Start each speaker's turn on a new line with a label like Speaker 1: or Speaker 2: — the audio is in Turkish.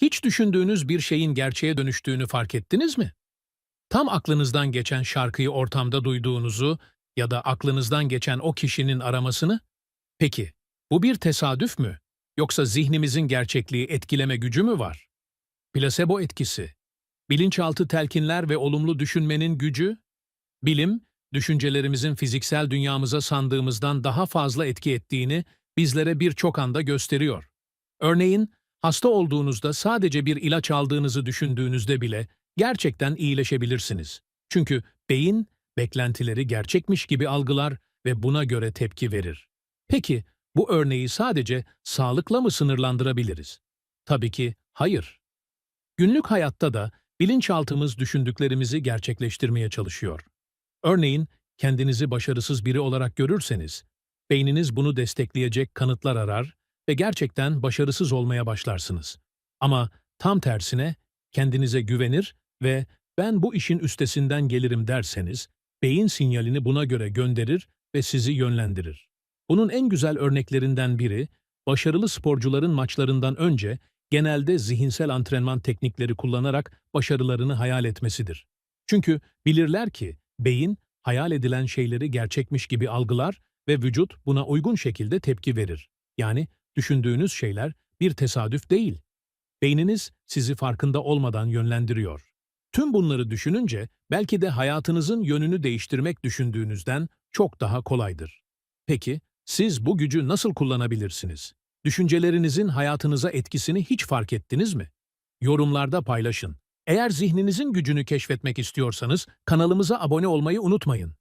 Speaker 1: Hiç düşündüğünüz bir şeyin gerçeğe dönüştüğünü fark ettiniz mi? Tam aklınızdan geçen şarkıyı ortamda duyduğunuzu ya da aklınızdan geçen o kişinin aramasını? Peki, bu bir tesadüf mü? Yoksa zihnimizin gerçekliği etkileme gücü mü var? Plasebo etkisi, bilinçaltı telkinler ve olumlu düşünmenin gücü, bilim, düşüncelerimizin fiziksel dünyamıza sandığımızdan daha fazla etki ettiğini bizlere birçok anda gösteriyor. Örneğin, hasta olduğunuzda sadece bir ilaç aldığınızı düşündüğünüzde bile gerçekten iyileşebilirsiniz. Çünkü beyin, beklentileri gerçekmiş gibi algılar ve buna göre tepki verir. Peki, bu örneği sadece sağlıkla mı sınırlandırabiliriz? Tabii ki hayır. Günlük hayatta da bilinçaltımız düşündüklerimizi gerçekleştirmeye çalışıyor. Örneğin, kendinizi başarısız biri olarak görürseniz, beyniniz bunu destekleyecek kanıtlar arar ve gerçekten başarısız olmaya başlarsınız. Ama tam tersine kendinize güvenir ve ben bu işin üstesinden gelirim derseniz, beyin sinyalini buna göre gönderir ve sizi yönlendirir. Bunun en güzel örneklerinden biri, başarılı sporcuların maçlarından önce genelde zihinsel antrenman teknikleri kullanarak başarılarını hayal etmesidir. Çünkü bilirler ki beyin hayal edilen şeyleri gerçekmiş gibi algılar ve vücut buna uygun şekilde tepki verir. Yani düşündüğünüz şeyler bir tesadüf değil. Beyniniz sizi farkında olmadan yönlendiriyor. Tüm bunları düşününce belki de hayatınızın yönünü değiştirmek düşündüğünüzden çok daha kolaydır. Peki, siz bu gücü nasıl kullanabilirsiniz? Düşüncelerinizin hayatınıza etkisini hiç fark ettiniz mi? Yorumlarda paylaşın. Eğer zihninizin gücünü keşfetmek istiyorsanız kanalımıza abone olmayı unutmayın.